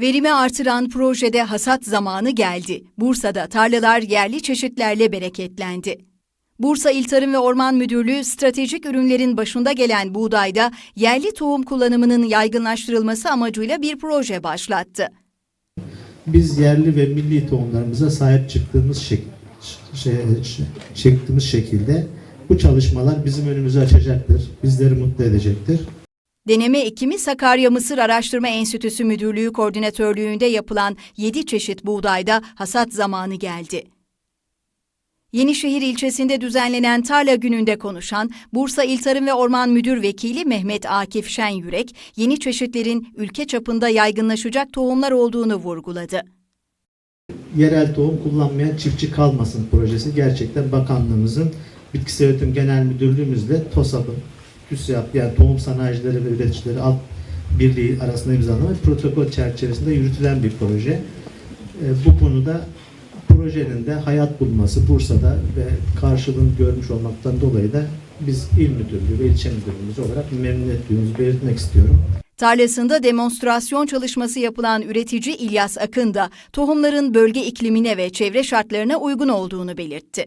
Verimi artıran projede hasat zamanı geldi. Bursa'da tarlalar yerli çeşitlerle bereketlendi. Bursa İl Tarım ve Orman Müdürlüğü stratejik ürünlerin başında gelen buğdayda yerli tohum kullanımının yaygınlaştırılması amacıyla bir proje başlattı. biz yerli ve milli tohumlarımıza sahip çıktığımız şek şey, şey- çıktığımız şekilde bu çalışmalar bizim önümüzü açacaktır. Bizleri mutlu edecektir. Deneme ekimi Sakarya Mısır Araştırma Enstitüsü Müdürlüğü koordinatörlüğünde yapılan 7 çeşit buğdayda hasat zamanı geldi. Yenişehir ilçesinde düzenlenen tarla gününde konuşan Bursa İl Tarım ve Orman Müdür Vekili Mehmet Akif Şenyürek, yeni çeşitlerin ülke çapında yaygınlaşacak tohumlar olduğunu vurguladı. Yerel tohum kullanmayan çiftçi kalmasın projesi gerçekten bakanlığımızın Bitkisel Üretim Genel Müdürlüğümüzle TOSAP'ın TÜSİAD yani Tohum Sanayicileri ve Üreticileri Alt Birliği arasında imzalanan bir protokol çerçevesinde yürütülen bir proje. E, bu konuda projenin de hayat bulması Bursa'da ve karşılığını görmüş olmaktan dolayı da biz il müdürlüğü ve ilçe müdürlüğümüz olarak memnuniyetimizi belirtmek istiyorum. Tarlasında demonstrasyon çalışması yapılan üretici İlyas Akın da tohumların bölge iklimine ve çevre şartlarına uygun olduğunu belirtti.